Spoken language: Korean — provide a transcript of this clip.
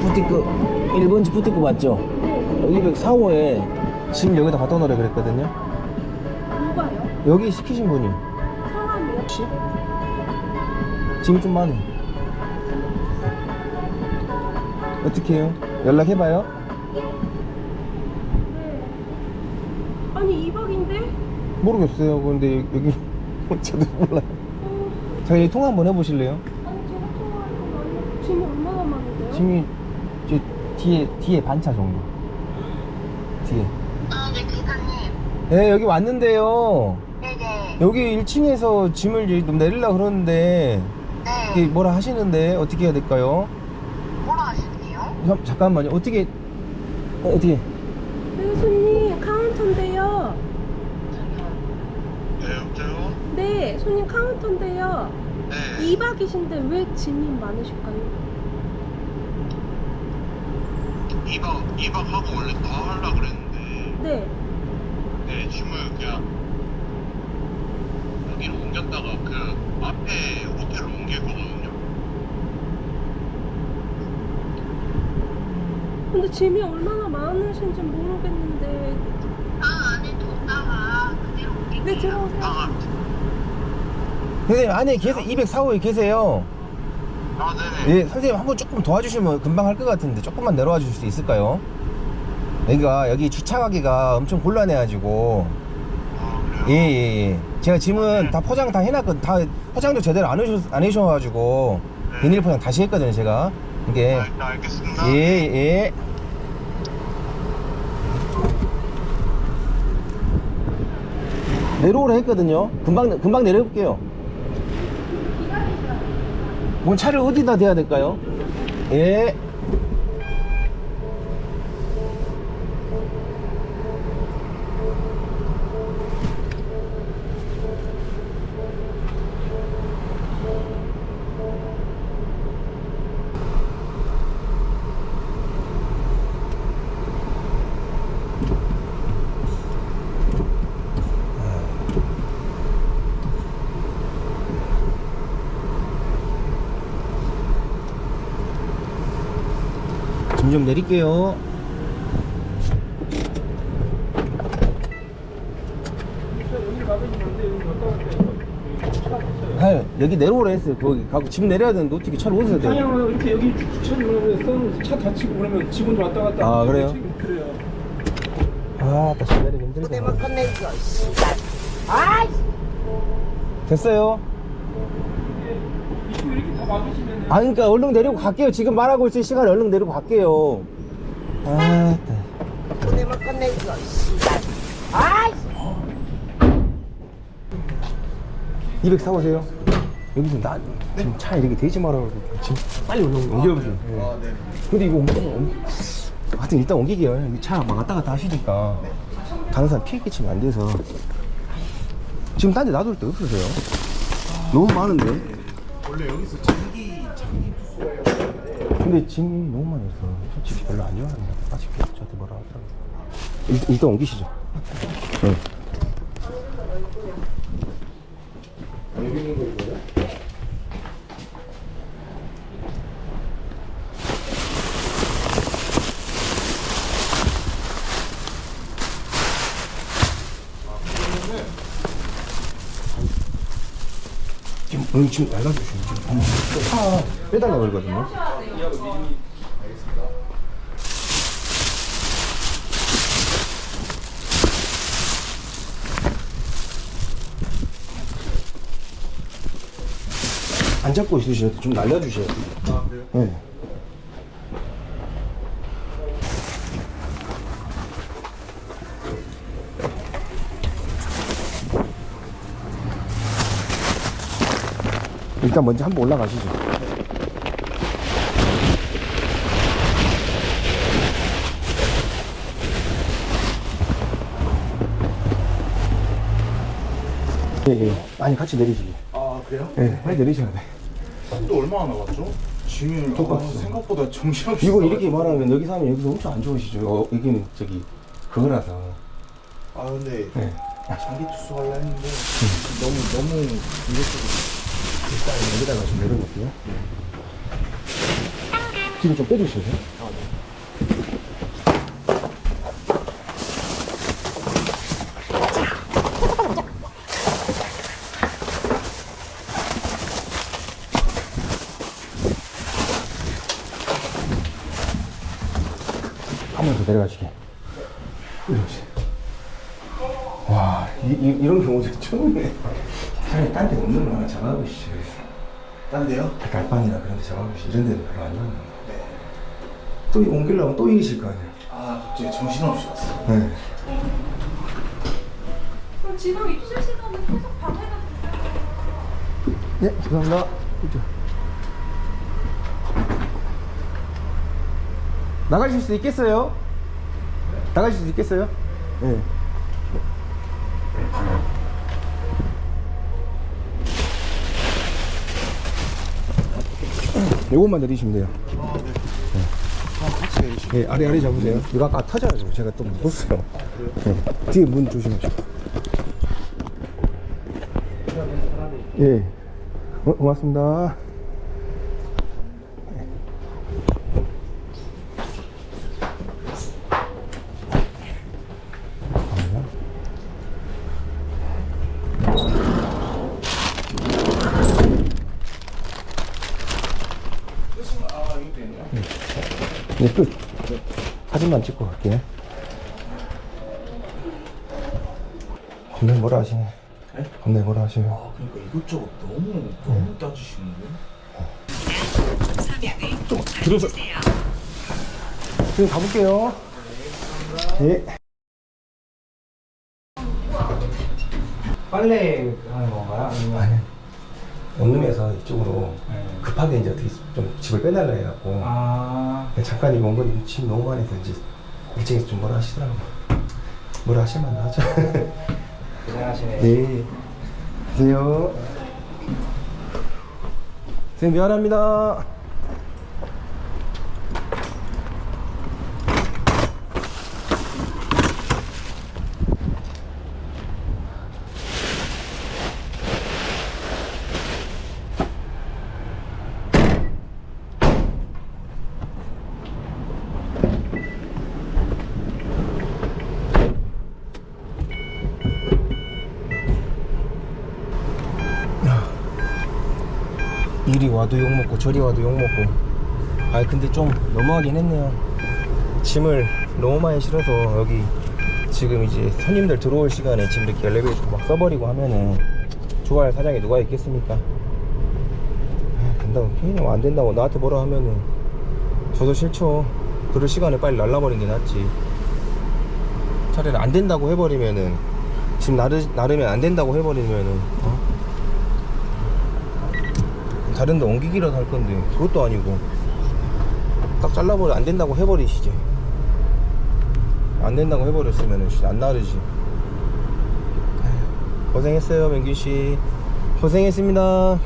지프티크 1번 지프티크 맞죠? 204호에 짐 여기다 갖다 놓으라 그랬거든요 누가요? 여기 시키신 분이 사람이요? 혹시? 짐이 좀 많네 어떻게 해요? 연락해봐요 네. 아니 2박인데? 모르겠어요 근데 여기 저도 몰라요 어, 저희 통화 한번 해보실래요? 아니 제가 통화할 건 아니고 짐이 얼마나 많은데요? 짐이 저 뒤에 뒤에 반차 정도 뒤에 아, 네, 기사님. 네 여기 왔는데요 네네. 여기 1층에서 짐을 좀 내리려고 그러는데 이게 네. 뭐라 하시는데 어떻게 해야 될까요? 뭐라 하시네요? 잠- 잠깐만요 어떻게 어, 어떻게 네 손님 카운터인데요 네, 여보세요? 네 손님 카운터인데요 네. 2박이신데 왜 짐이 많으실까요? 2박, 2박 하고 원래 더 하려고 그랬는데, 네 네, 짐을 그냥 여기로 옮겼다가 그 앞에 호텔로 옮길 거거든요. 근데 짐이 얼마나 많으신지 모르겠는데 땅 안에 뒀다가 그대로 옮길게요. 네 들어오세요 땅 안. 선생님 안에 계세요 204호에 계세요 아, 네네. 예 선생님 한 번 조금 도와주시면 금방 할 것 같은데 조금만 내려와 주실 수 있을까요? 여기가 여기 주차하기가 엄청 곤란해가지고 아, 그래요? 예 예 예 제가 짐은 다 포장 다 해놨거든 다 포장도 제대로 안, 해주셔, 안 해주셔가지고 네. 비닐 포장 다시 했거든요 제가 이게 아, 일단 알겠습니다. 예, 예. 내려오라 했거든요. 금방, 금방 내려볼게요. 그럼 차를 어디다 대야 될까요? 예. 짐좀 내릴게요. 아, 여기 내려오라 했어요. 거기 가고 짐 내려야 되는데 어떻게 차를 어디서 대요? 그냥 이렇게 여기 주차를 차 다치고 그러면 직원도 왔다 갔다 아, 그래요? 그래요. 아, 다시 내리기 힘들다. 내만 끝내줘, 씨발. 아이! 됐어요. 막으시면 아, 그러니까 얼른 내리고 갈게요. 지금 말하고 있을 시간에 얼른 내리고 갈게요. 아, 내만 끝내줘, 씨발. 아이! 200 사오세요. 여기서 나 지금 차 이렇게 대지 말아가지고 지금 빨리 올라 옮겨보세요. 아, 네. 근데 이거 옮겨. 하여튼 일단 옮기게요. 여기 차막 왔다 갔다 하시니까 다른 사람 피해 끼치면 안 돼서 지금 딴 데 놔둘 데 없으세요? 너무 많은데. 원래 여기서 장기 장기 근데 짐이 너무 많아서 솔직히 별로 안 좋아합니다. 아직 저한테 뭐라 하더라고요. 일, 일단 옮기시죠. 네. 지금 여기 지금 날라주시면 지금 차 빼달라고 그러거든요. 안 잡고 있으셔야 돼. 좀 날려주셔야 돼요. 아, 그래요? 네. 일단 먼저 한번 올라가시죠. 예, 예. 아니, 같이 내리시기. 아 그래요? 예, 빨리 내리셔야 돼. 또 얼마나 나왔죠? 짐이 아, 생각보다 정신없이 이거 나가지고. 이렇게 말하면 여기 사면 여기서 엄청 안 좋으시죠? 어, 여기는 저기, 그거라서. 아 근데 네. 장기 투수 하려 했는데 너무 너무 이것저것 일단 여기다가 좀 내려놓을게요. 뒤로 좀 빼주실래요? 한번 더 내려가시게. 이러시. 와, 이, 이, 이런 경우도 처음이네. 차라리 딴데 없는 거 하나 잡아보시죠. 딴 데요? 갈반이나 그런 데 잡아보시죠. 이런 데는 별로 안 좋아요. 또 옮기려면 또 이기실 거 아니에요. 아 갑자기 정신없이 왔어 네. 그럼 지금 입술 시간은 계속 방해가 네, 감사합니다. 이쪽. 나가실 수 있겠어요? 나가실 수 있겠어요? 네. 요것만 내리시면 돼요. 네, 아래 아래 잡으세요. 이거 아까 터져가지고 제가 또 묻었어요. 네, 뒤에 문 조심하시고. 예. 어, 고맙습니다. 네, 끝. 사진만 찍고 갈게. 겁나 뭐라 하시네. 겁나 뭐라 하시네. 아 그러니까 이것저것 너무 너무 따지시는데 들어서. 지금 가볼게요. 예. 빨래 하는 건가요? 아니면 원룸에서 이쪽으로 급하게 이제 어떻게 좀 집을 빼달라 해갖고 아. 잠깐 이거 온건 짐 너무 많이 해서 이제 일찍 좀 뭐라 하시더라고. 뭐라 하실만 하죠. 고생하시네. 네. 안녕하세요. 선생님 미안합니다 이리 와도 욕먹고 저리 와도 욕먹고. 아 근데 좀 너무하긴 했네요. 짐을 너무 많이 실어서 여기 지금 이제 손님들 들어올 시간에 짐 이렇게 엘리베이터 막 써버리고 하면은 좋아할 사장이 누가 있겠습니까? 아, 된다고. 괜히 안 된다고. 나한테 뭐라 하면은 저도 싫죠. 그럴 시간에 빨리 날라버리는 게 낫지. 차라리 안 된다고 해버리면은 지금 나르, 나르면 안 된다고 해버리면은 어? 다른 데 옮기기라도 할 건데 그것도 아니고 딱 잘라버려 안 된다고 해버리시지. 안 된다고 해버렸으면 안 나르지. 고생했어요 명균씨. 고생했습니다